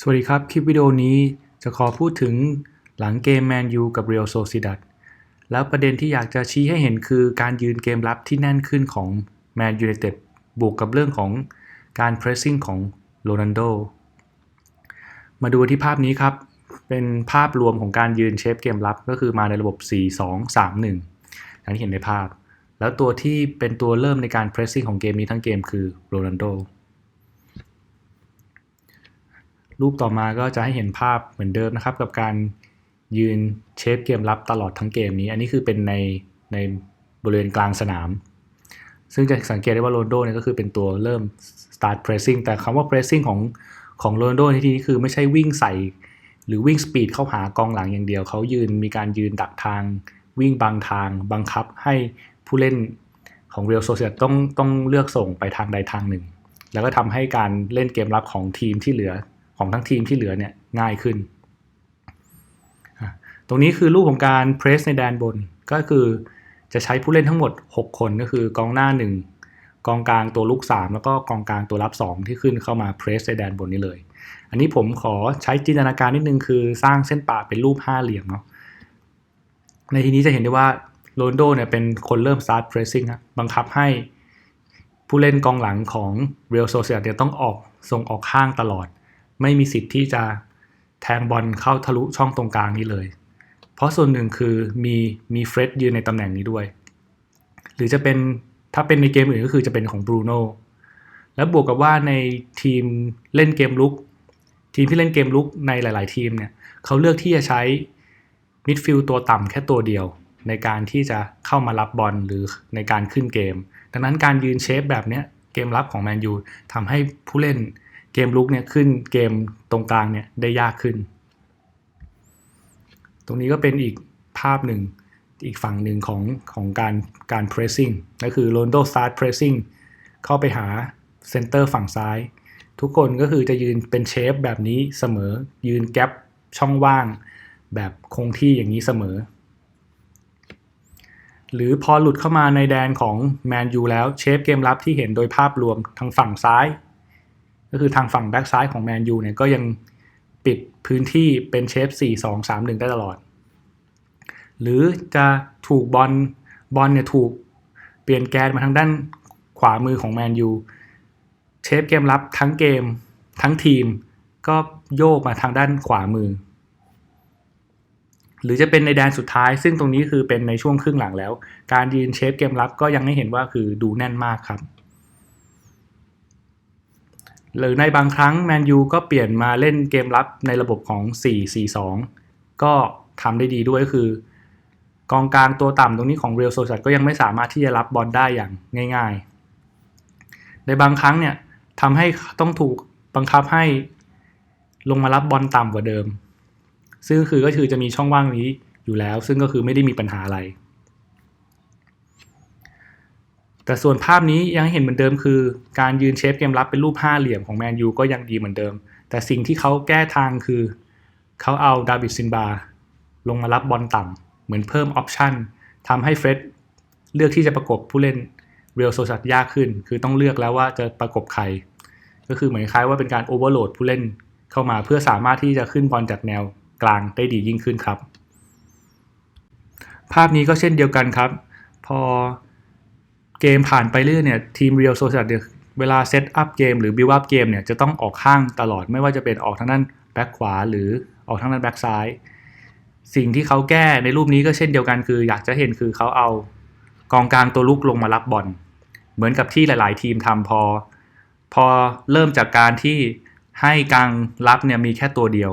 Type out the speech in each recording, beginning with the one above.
สวัสดีครับ คลิปวิดีโอนี้จะขอพูดถึงหลังเกมแมนยูกับเรียลโซซิดัดแล้วประเด็นที่อยากจะชี้ให้เห็นคือการยืนเกมรับที่แน่นขึ้นของแมนยูไนเต็ดบวกกับเรื่องของการเพรสซิ่งของโรนัลโด มาดูที่ภาพนี้ครับ เป็นภาพรวมของการยืนเชฟเกมรับก็คือมาในระบบ 4-2-3-1อย่างที่เห็นในภาพ แล้วตัวที่เป็นตัวเริ่มในการเพรสซิ่งของเกมนี้ทั้งเกมคือโรนัลโด รูปต่อมาก็จะให้เห็นภาพเหมือนเดิมนะครับ กับการยืนเชฟเกมรับตลอดทั้งเกมนี้ อันนี้คือเป็นในในบริเวณกลางสนาม ซึ่งจะสังเกตได้ว่าโรนโดเนี่ยก็คือเป็นตัวเริ่ม start pressing แต่คำว่า pressing ของของโรนโดในที่นี้คือไม่ใช่วิ่งใส่ หรือวิ่งสปีดเข้าหากองหลังอย่างเดียว เขายืนมีการยืนดักทาง วิ่งบางทาง บังคับให้ผู้เล่นของเรียลโซเซียต้องต้องเลือกส่งไปทางใดทางหนึ่ง แล้วก็ทำให้การเล่นเกมรับของทีมที่เหลือ ของทั้งทีมที่เหลือเนี่ยง่ายขึ้น ตรงนี้คือรูปของการเพรสในแดนบนก็คือจะใช้ผู้เล่นทั้งหมด 6 คนก็คือกองหน้า 1 กองกลางตัวลุก 3 แล้วก็กองกลางตัวรับ 2 ที่ขึ้นเข้ามาเพรสในแดนบนนี้เลย อันนี้ผมขอใช้จินตนาการนิดนึงคือสร้างเส้นป่าเป็นรูปห้าเหลี่ยมเนาะในทีนี้จะเห็นได้ว่าโรนโดเนี่ยเป็นคนเริ่ม start pressing ครับบังคับให้ผู้เล่นกองหลังของ Real Sociedad เนี่ยต้องออกส่งออกข้างตลอด ไม่มีสิทธิ์ที่จะแทงบอลเข้าทะลุช่องตรงกลางนี้เลย เพราะส่วนหนึ่งคือมีมีเฟร็ดยืนในตำแหน่งนี้ด้วย หรือจะเป็นถ้าเป็นในเกมอื่นก็คือจะเป็นของบรูโน่แล้วบวกกับว่าในทีมเล่นเกมลุก ทีมที่เล่นเกมลุกในหลาย ๆ ทีมเนี่ยเขาเลือกที่จะใช้มิดฟิลด์ตัวต่ำแค่ตัวเดียว ในการที่จะเข้ามารับบอลหรือในการขึ้นเกม ดังนั้นการยืนเชฟแบบเนี้ยเกมรับของแมนยูทำให้ผู้เล่น เกมลุกเนี่ยขึ้นเกมตรงกลางเนี่ยได้ยากขึ้น ตรงนี้ก็เป็นอีกภาพหนึ่งอีกฝั่งหนึ่งของของการการ pressing ก็คือ r o n d o start pressing เข้าไปหาเซนเตอร์ฝั่งซ้าย ทุกคนก็คือจะยืนเป็นเชฟแบบนี้เสมอ ยืนแกลบช่องว่าง แบบคงที่อย่างนี้เสมอ หรือพอหลุดเข้ามาในแดนของแมนยูแล้วเชฟเกมรับที่เห็นโดยภาพรวมทางฝั่งซ้าย ก็คือทางฝั่งแบ็กซ้ายของแมนยูเนี่ยก็ยังปิดพื้นที่เป็นเชฟ 4 2 3 1 ได้ตลอด หรือจะถูกบอลบอลเนี่ยถูกเปลี่ยนแกนมาทางด้านขวามือของแมนยูเชฟเกมรับทั้งเกมทั้งทีมก็โยกมาทางด้านขวามือ หรือจะเป็นในแดนสุดท้าย ซึ่งตรงนี้คือเป็นในช่วงครึ่งหลังแล้ว การยืนเชฟเกมรับก็ยังให้เห็นว่าคือดูแน่นมากครับ หรือในบางครั้งแมนยูก็เปลี่ยนมาเล่นเกมรับในระบบของ 4-4-2 ก็ทำได้ดีด้วยคือกองกลางตัวต่ำตรงนี้ของเรียลโซซัดก็ยังไม่สามารถที่จะรับบอลได้อย่างง่าย ๆ ในบางครั้งเนี่ยทำให้ต้องถูกบังคับให้ลงมารับบอลต่ำกว่าเดิม ซึ่งคือก็คือจะมีช่องว่างนี้อยู่แล้ว ซึ่งก็คือไม่ได้มีปัญหาอะไร แต่ส่วนภาพนี้ยังเห็นเหมือนเดิมคือ การยืนเชฟเกมรับเป็นรูปห้าเหลี่ยมของแมนยูก็ยังดีเหมือนเดิม แต่สิ่งที่เขาแก้ทางคือ เขาเอาดาวิดซินบาลงมารับบอลต่ำเหมือนเพิ่มออปชันทำให้เฟร็ดเลือกที่จะประกบผู้เล่นเรียลโซซัดยากขึ้น คือต้องเลือกแล้วว่าจะประกบใคร ก็คือเหมือนคล้ายว่าเป็นการโอเวอร์โหลดผู้เล่นเข้ามาเพื่อสามารถที่จะขึ้นบอลจากแนวกลางได้ดียิ่งขึ้นครับ ภาพนี้ก็เช่นเดียวกันครับ พอ เกมผ่านไปเรื่อยเนี่ยทีมเรียลโซซัดเนี่ยเวลาเซตอัพเกมหรือบิวอัพเกมเนี่ยจะต้องออกข้างตลอดไม่ว่าจะเป็นออกทางด้านแบ็คขวาหรือออกทางด้านแบ็คซ้าย สิ่งที่เขาแก้ในรูปนี้ก็เช่นเดียวกันคือ อยากจะเห็นคือเขาเอากองกลางตัวลุกลงมารับบอลเหมือนกับที่หลาย ๆ ทีมทำพอ พอเริ่มจากการที่ให้กลางรับเนี่ยมีแค่ตัวเดียว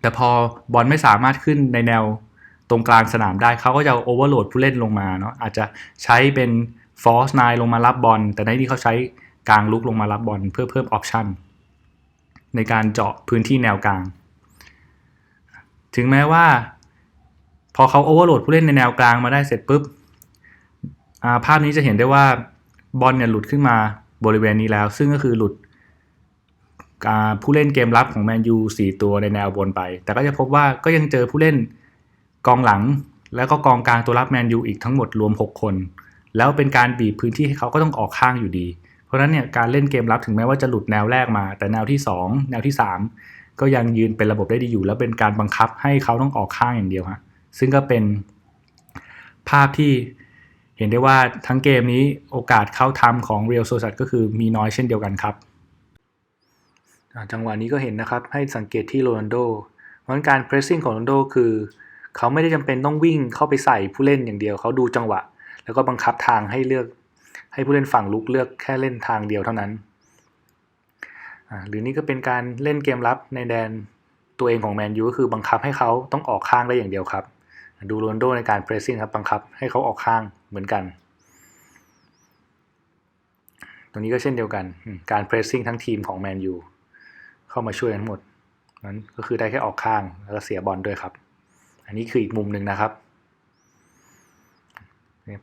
แต่พอบอลไม่สามารถขึ้นในแนวตรงกลางสนามได้เขาก็จะโอเวอร์โหลดผู้เล่นลงมาเนาะอาจจะใช้เป็น ฟอร์สไนลงมารับบอลแต่ในที่เขาใช้กลางลุกลงมารับบอลเพื่อเพิ่มออปชันในการเจาะพื้นที่แนวกลาง ถึงแม้ว่า พอเขาโอเวอร์โหลดผู้เล่นในแนวกลางมาได้เสร็จปุ๊บภาพนี้จะเห็นได้ว่าบอลเนี่ยหลุดขึ้นมาบริเวณนี้แล้ว ซึ่งก็คือหลุดผู้เล่นเกมรับของแมนยูสี่ตัวในแนวบนไป แต่ก็จะพบว่าก็ยังเจอผู้เล่นกองหลัง แล้วก็กองกลางตัวรับแมนยูอีกทั้งหมดรวม 6 คน แล้วเป็นการบีบพื้นที่ให้เขาก็ต้องออกข้างอยู่ดี เพราะนั้นเนี่ยการเล่นเกมรับถึงแม้ว่าจะหลุดแนวแรกมา แต่แนวที่ 2 แนวที่ 3 ก็ยังยืนเป็นระบบได้ดีอยู่ แล้วเป็นการบังคับให้เขาต้องออกข้างอย่างเดียวฮะซึ่งก็เป็นภาพที่เห็นได้ว่าทั้งเกมนี้โอกาสเข้าทำของ Real Sociedad ก็คือมีน้อยเช่นเดียวกันครับจังหวะนี้ก็เห็นนะครับ ให้สังเกตที่โรนัลโดเพราะการ pressing ของโรนัลโดคือ เขาไม่ได้จำเป็นต้องวิ่งเข้าไปใส่ผู้เล่นอย่างเดียว เขาดูจังหวะ แล้วก็บังคับทางให้เลือก ให้ผู้เล่นฝั่งลุกเลือกแค่เล่นทางเดียวเท่านั้น หรือนี่ก็เป็นการเล่นเกมรับในแดนตัวเองของแมนยูก็คือบังคับให้เขาต้องออกข้างได้อย่างเดียวครับ ดูโรนโดในการเพรสซิ่งครับบังคับให้เขาออกข้างเหมือนกัน ตรงนี้ก็เช่นเดียวกัน การเพรสซิ่งทั้งทีมของแมนยูเข้ามาช่วยทั้งหมดนั้นก็คือได้แค่ออกข้างแล้วก็เสียบอลด้วยครับ อันนี้คืออีกมุมหนึ่งนะครับ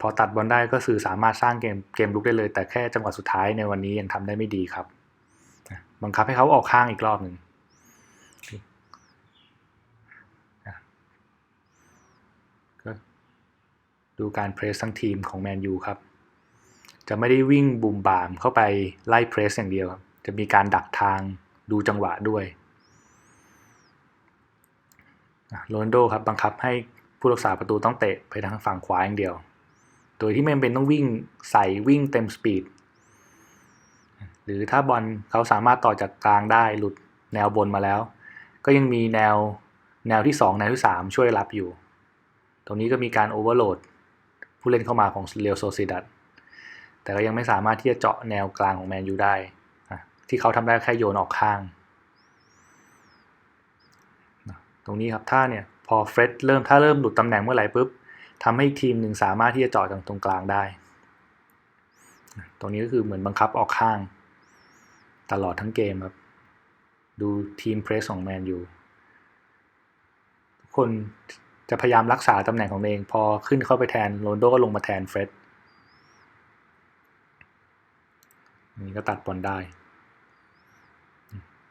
พอตัดบอลได้ก็คือสามารถสร้างเกมเกมลุกได้เลย แต่แค่จังหวะสุดท้ายในวันนี้ยังทำได้ไม่ดีครับบังคับให้เขาออกข้างอีกรอบหนึ่งก็ดูการเพรสทั้งทีมของแมนยูครับ จะไม่ได้วิ่งบุมบามเข้าไปไล่เพรสอย่างเดียวครับ จะมีการดักทางดูจังหวะด้วยโรนโดครับบังคับให้ผู้รักษาประตูต้องเตะไปทางฝั่งขวาอย่างเดียว ดยที่ไม่จำเป็นต้องวิ่งใส่วิ่งเต็มสปีดหรือถ้าบอลเขาสามารถต่อจากกลางได้หลุดแนวบนมาแล้ว ก็ยังมีแนวแนวที่ 2 แนวที่ 3 ช่วยรับอยู่ ตรงนี้ก็มีการโอเวอร์โหลดผู้เล่นเข้ามาของเรียวโซซิดัตแต่ก็ยังไม่สามารถที่จะเจาะแนวกลางของแมนยูได้ ที่เขาทำได้แค่โยนออกข้าง ตรงนี้ครับถ้าเนี่ยพอเฟร็ดเริ่มถ้าเริ่มหลุดตำแหน่งเมื่อไหร่ปุ๊บ ทำให้ทีมหนึ่งสามารถที่จะเจาะจากตรงกลางได้ ตรงนี้ก็คือเหมือนบังคับออกข้าง ตลอดทั้งเกมครับ ดูทีมเพรสของแมนอยู่ทุกคนจะพยายามรักษาตำแหน่งของเอง พอขึ้นเข้าไปแทนโรนโดก็ลงมาแทนเฟรดนี่ก็ตัดบอลได้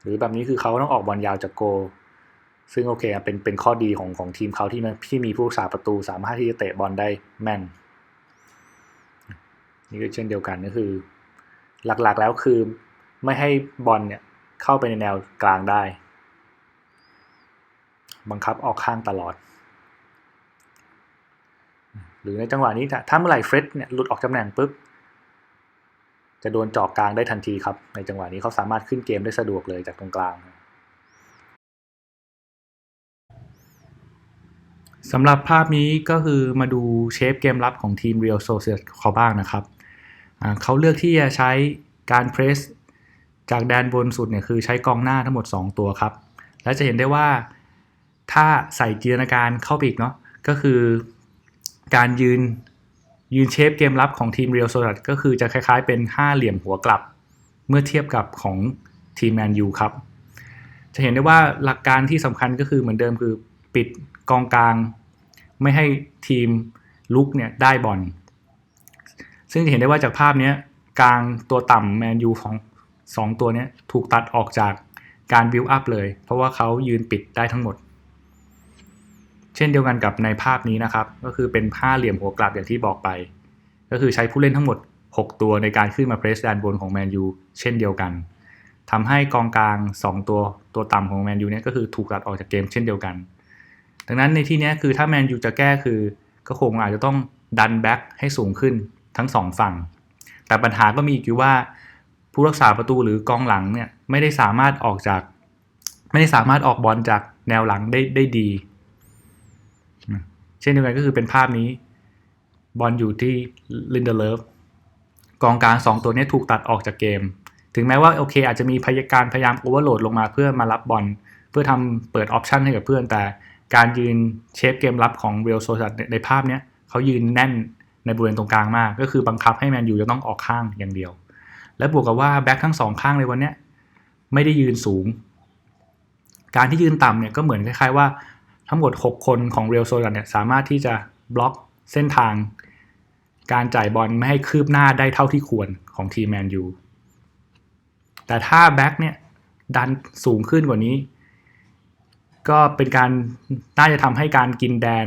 หรือแบบนี้คือเขาต้องออกบอลยาวจากโก ซึ่งโอเคเป็นเป็นข้อดีของของทีมเขาที่ที่มีผู้รักษาประตูสามารถที่จะเตะบอลได้แม่น นี่ก็เช่นเดียวกันก็คือ หลักๆแล้วคือไม่ให้บอลเนี่ยเข้าไปในแนวกลางได้ บังคับออกข้างตลอด หรือในจังหวะนี้ถ้าเมื่อไหร่เฟรดเนี่ยหลุดออกตำแหน่งปุ๊บจะโดนจอกกลางได้ทันทีครับ ในจังหวะนี้เขาสามารถขึ้นเกมได้สะดวกเลยจากตรงกลาง สำหรับภาพนี้ก็คือมาดูเชฟเกมรับของทีม Real Sociedad เขาบ้างนะครับเขาเลือกที่จะใช้การเพรสจากแดนบนสุดเนี่ยคือใช้กองหน้าทั้งหมด 2 ตัวครับ และจะเห็นได้ว่าถ้าใส่จินตนาการเข้าไปอีกเนาะก็คือการยืนยืนเชฟเกมรับของทีม Real Sociedad ก็คือจะคล้ายๆเป็นห้าเหลี่ยมหัวกลับ เมื่อเทียบกับของทีมแมนยูครับ จะเห็นได้ว่าหลักการที่สำคัญก็คือเหมือนเดิมคือ ปิดกองกลาง ไม่ให้ทีมลุกเนี่ยได้บอลซึ่งจะเห็นได้ว่าจากภาพนี้กลางตัวต่ำแมนยูของสองตัวนี้ถูกตัดออกจากการบิวอัพเลย เพราะว่าเขายืนปิดได้ทั้งหมด เช่นเดียวกันกับในภาพนี้นะครับ ก็คือเป็นผ้าเหลี่ยมหัวกลับอย่างที่บอกไป ก็คือใช้ผู้เล่นทั้งหมด 6 ตัวในการขึ้นมาเพรสแดนบนของแมนยูเช่นเดียวกันทำให้กองกลาง 2 ตัวตัวต่ำของแมนยูเนี่ยก็คือถูกตัดออกจากเกมเช่นเดียวกัน ดังนั้นในที่นี้คือถ้าแมนยูจะแก้คือ ก็คงอาจจะต้องดันแบ็กให้สูงขึ้นทั้งสองฝั่ง แต่ปัญหาก็มีอยู่ว่า ผู้รักษาประตูหรือกองหลังเนี่ยไม่ได้สามารถออกจาก ไม่ได้สามารถออกบอลจากแนวหลังได้ได้ดี เช่นเดียวกันก็คือเป็นภาพนี้ บอลอยู่ที่ลินเดเลฟกองกลาง2ตัวนี้ถูกตัดออกจากเกม ถึงแม้ว่าโอเค อาจจะมีพยาการพยายามโอเวอร์โหลดลงมาเพื่อมารับบอลเพื่อทำเปิดออปชันให้กับเพื่อนแต่ การยืนเชฟเกมรับของเวลโซซัดในภาพนี้เขายืนแน่นในบริเวณตรงกลางมาก ก็คือบังคับให้แมนยูจะต้องออกข้างอย่างเดียว และบวกกับว่าแบ็คทั้งสองข้างในวันนี้ไม่ได้ยืนสูง การที่ยืนต่ำเนี่ยก็เหมือนคล้ายๆว่าทั้งหมด 6 คนของเรียลโซดันเนี่ยสามารถที่จะบล็อกเส้นทาง การจ่ายบอลไม่ให้คืบหน้าได้เท่าที่ควรของทีมแมนยูแต่ถ้าแบ็คเนี่ยดันสูงขึ้นกว่านี้ ก็เป็นการน่าจะทำให้การกินแดน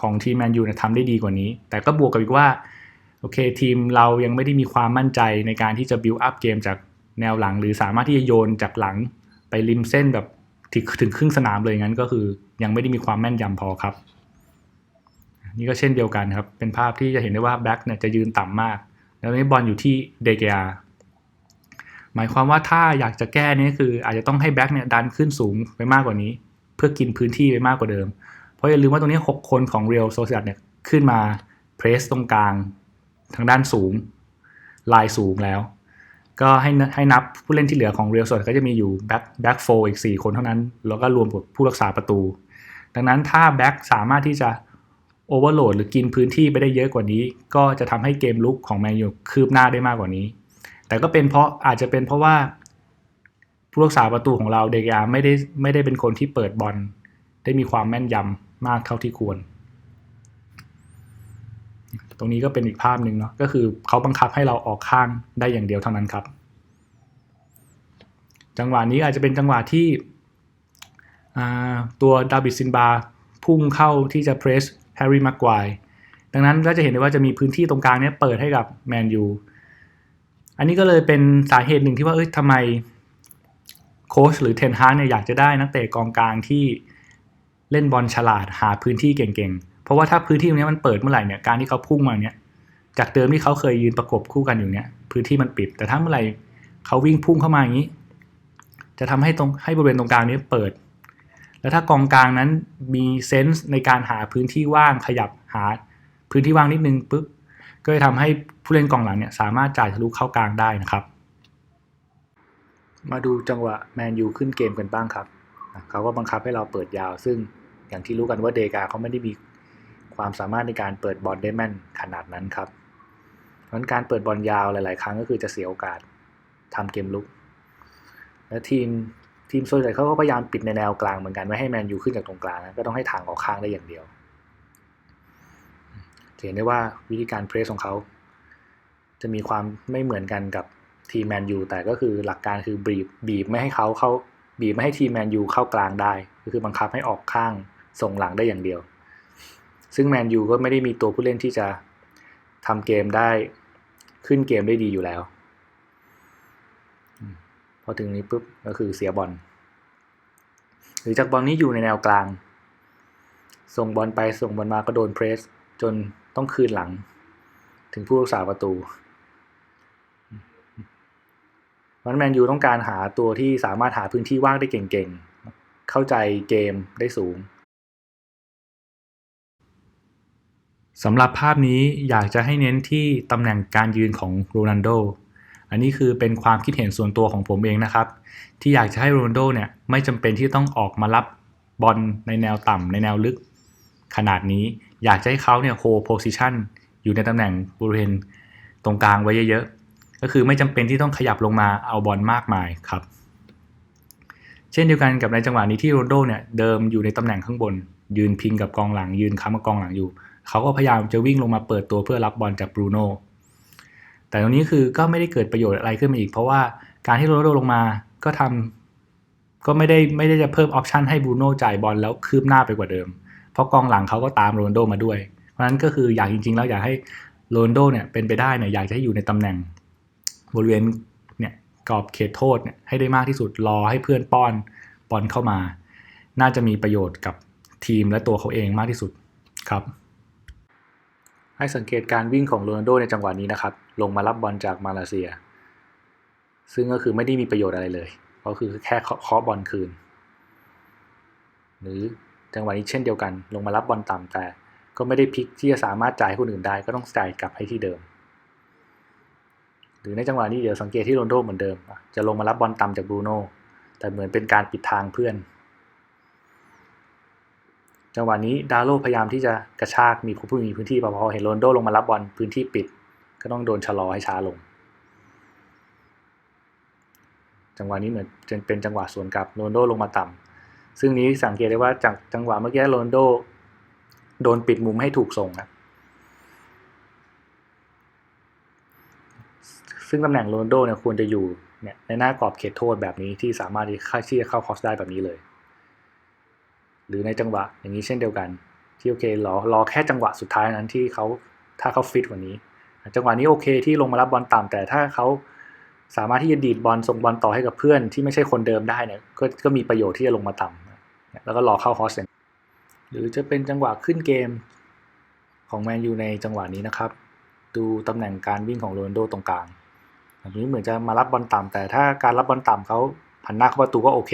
ของทีมแมนยูทำได้ดีกว่านี้ แต่ก็บวกกับอีกว่าโอเคทีมเรายังไม่ได้มีความมั่นใจในการที่จะ build up เกมจากแนวหลัง หรือสามารถที่จะโยนจากหลังไปริมเส้นแบบถึงครึ่งสนามเลยงั้นก็คือ ยังไม่ได้มีความแม่นยำพอครับ นี่ก็เช่นเดียวกันครับ เป็นภาพที่จะเห็นได้ว่าแบ็กเนี่ยจะยืนต่ำมาก แล้วนี้บอลอยู่ที่เดเกียหมายความว่าถ้าอยากจะแก้นี่คืออาจจะต้องให้แบ็กเนี่ยดันขึ้นสูงไปมากกว่านี้ พื่อกินพื้นที่ไปมากกว่าเดิม เพราะอย่าลืมว่าตรงนี้ 6 คนของเรียลโซเซียตเนี่ยขึ้นมาเพรสตรงกลางทางด้านสูง ลายสูงแล้ว ก็ให้ให้นับผู้เล่นที่เหลือของเรียลโซก็จะมีอยู่แบ็คแบ็คโฟอีก 4 คนเท่านั้น แล้วก็รวมกับผู้รักษาประตู ดังนั้นถ้าแบ็คสามารถที่จะโอเวอร์โหลดหรือกินพื้นที่ไปได้เยอะกว่านี้ ก็จะทำให้เกมลุกของแมนยูคืบหน้าได้มากกว่านี้ แต่ก็เป็นเพราะอาจจะเป็นเพราะว่า ผู้รักษาประตูของเราเดกยาไม่ได้ไม่ได้เป็นคนที่เปิดบอลได้มีความแม่นยำมากเท่าที่ควร ตรงนี้ก็เป็นอีกภาพหนึ่งเนาะก็คือเขาบังคับให้เราออกข้างได้อย่างเดียวเท่านั้นครับ จังหวะนี้อาจจะเป็นจังหวะที่ตัวดาบิดซินบาพุ่งเข้าที่จะเพรสแฮร์รี่ม็กควายดังนั้นก็จะเห็นได้ว่าจะมีพื้นที่ตรงกลางนี้เปิดให้กับแมนยูอันนี้ก็เลยเป็นสาเหตุหนึ่งที่ว่าเอ้ยทำไม โค้ชหรือเทนฮาร์เนี่ยอยากจะได้นักเตะกองกลางที่เล่นบอลฉลาดหาพื้นที่เก่งๆ เพราะว่าถ้าพื้นที่ตรงนี้มันเปิดเมื่อไหร่เนี่ยการที่เขาพุ่งมาเนี่ยจากเดิมที่เขาเคยยืนประกบคู่กันอยู่เนี่ยพื้นที่มันปิด แต่ถ้าเมื่อไหร่เขาวิ่งพุ่งเข้ามาอย่างนี้ จะทำให้ตรงให้บริเวณตรงกลางนี้เปิด แล้วถ้ากองกลางนั้นมีเซนส์ในการหาพื้นที่ว่างขยับหาพื้นที่ว่างนิดนึงปุ๊บก็จะทำให้ผู้เล่นกองหลังเนี่ยสามารถจ่ายทะลุเข้ากลางได้นะครับ มาดูจังหวะแมนยูขึ้นเกมกันบ้างครับ เขาก็บังคับให้เราเปิดยาว ซึ่งอย่างที่รู้กันว่าเดกาเขาไม่ได้มีความสามารถในการเปิดบอลได้แม่นขนาดนั้นครับ เพราะการเปิดบอลยาวหลาย ๆ ครั้งก็คือจะเสียโอกาสทำเกมลุก และทีมทีมโซนใหญ่เขาก็พยายามปิดในแนวกลางเหมือนกันไม่ให้แมนยูขึ้นจากตรงกลางนะก็ต้องให้ทางออกข้างได้อย่างเดียวเห็นได้ว่าวิธีการเพรสของเขา จะมีความไม่เหมือนกันกับ ทีมแมนยูแต่ก็คือหลักการคือบีบบีบไม่ให้เขาเข้าบีบไม่ให้ทีมแมนยูเข้ากลางได้ ก็คือบังคับให้ออกข้างส่งหลังได้อย่างเดียว ซึ่งแมนยูก็ไม่ได้มีตัวผู้เล่นที่จะทำเกมได้ขึ้นเกมได้ดีอยู่แล้ว พอถึงนี้ปุ๊บก็คือเสียบอลหรือจากบอลนี้อยู่ในแนวกลาง ส่งบอลไปส่งบอลมาก็โดนเพรส จนต้องคืนหลัง ถึงผู้รักษาประตู วันแมนยูต้องการหาตัวที่สามารถหาพื้นที่ว่างได้เก่งๆ เข้าใจเกมได้สูงสำหรับภาพนี้อยากจะให้เน้นที่ตำแหน่งการยืนของโรนัลโด อันนี้คือเป็นความคิดเห็นส่วนตัวของผมเองนะครับ ที่อยากจะให้โรนัลโดเนี่ยไม่จำเป็นที่ต้องออกมารับบอลในแนวต่ำในแนวลึก ขนาดนี้อยากจะให้เขาเนี่ยโฮโพซิชันอยู่ในตำแหน่งบริเวณตรงกลางไว้เยอะๆ ก็คือไม่จำเป็นที่ต้องขยับลงมาเอาบอลมากมายครับเช่นเดียวกันกับในจังหวะนี้ที่โรนโดเนี่ยเดิมอยู่ในตำแหน่งข้างบน ยืนพิงกับกองหลัง ยืนค้ำกับกองหลังอยู่ เขาก็พยายามจะวิ่งลงมาเปิดตัวเพื่อรับบอลจากบรูโน่แต่ตรงนี้คือก็ไม่ได้เกิดประโยชน์อะไรขึ้นมาอีก เพราะว่าการที่โรนโดลงมาก็ทำก็ไม่ได้ไม่ได้จะเพิ่มออปชันให้บรูโน่จ่ายบอลแล้วคืบหน้าไปกว่าเดิม เพราะกองหลังเขาก็ตามโรนโดมาด้วย เพราะฉะนั้นก็คืออยากจริงๆ แล้วอยากให้โรนโดเนี่ยเป็นไปได้เนี่ยอยากจะให้อยู่ในตำแหน่ง บริเวณเนี่ยกรอบเขตโทษเนี่ยให้ได้มากที่สุดรอให้เพื่อนป้อนบอลเข้ามา น่าจะมีประโยชน์กับทีมและตัวเขาเองมากที่สุดครับ ให้สังเกตการวิ่งของโรนัลโดในจังหวะนี้นะครับ ลงมารับบอลจากมาเลเซีย ซึ่งก็คือไม่ได้มีประโยชน์อะไรเลย ก็คือแค่เคาะบอลคืน หรือจังหวะนี้เช่นเดียวกัน ลงมารับบอลต่ำแต่ ก็ไม่ได้พลิกที่จะสามารถจ่ายคนอื่นได้ก็ต้องจ่ายกลับให้ที่เดิม หรือในจังหวะนี้เดี๋ยวสังเกตที่โรนโดเหมือนเดิม จะลงมารับบอลต่ำจากบรูโน่แต่เหมือนเป็นการปิดทางเพื่อน จังหวะนี้ดาโลพยายามที่จะกระชากมีผู้มีพื้นที่พอเห็นโรนโดลงมารับบอลพื้นที่ปิด ก็ต้องโดนชะลอให้ช้าลง จังหวะนี้เหมือนจะเป็นจังหวะสวนกลับโรนโดลงมาต่ำซึ่งนี้สังเกตได้ว่าจากจังหวะเมื่อกี้โรนโดโดนปิดมุมให้ถูกส่งครับ ซึ่งตำแหน่งโรนโดเนี่ยควรจะอยู่เนี่ยในหน้ากรอบเขตโทษแบบนี้ที่สามารถที่จะเข้าคอสได้แบบนี้เลย หรือในจังหวะอย่างนี้เช่นเดียวกัน ที่โอเครอรอแค่จังหวะสุดท้ายนั้นที่เขาถ้าเขาฟิตกว่านี้ จังหวะนี้โอเคที่ลงมารับบอลต่ำแต่ถ้าเขาสามารถที่จะดีดบอลส่งบอลต่อให้กับเพื่อนที่ไม่ใช่คนเดิมได้เนี่ยก็ก็มีประโยชน์ที่จะลงมาต่ำแล้วก็รอเข้าฮอสหรือจะเป็นจังหวะขึ้นเกมของแมนยูในจังหวะนี้นะครับ ดูตำแหน่งการวิ่งของโรนโดตรงกลาง แบบนี้เหมือนจะมารับบอลต่ำแต่ถ้าการรับบอลต่ำเขาผันหน้าเข้าประตูก็โอเค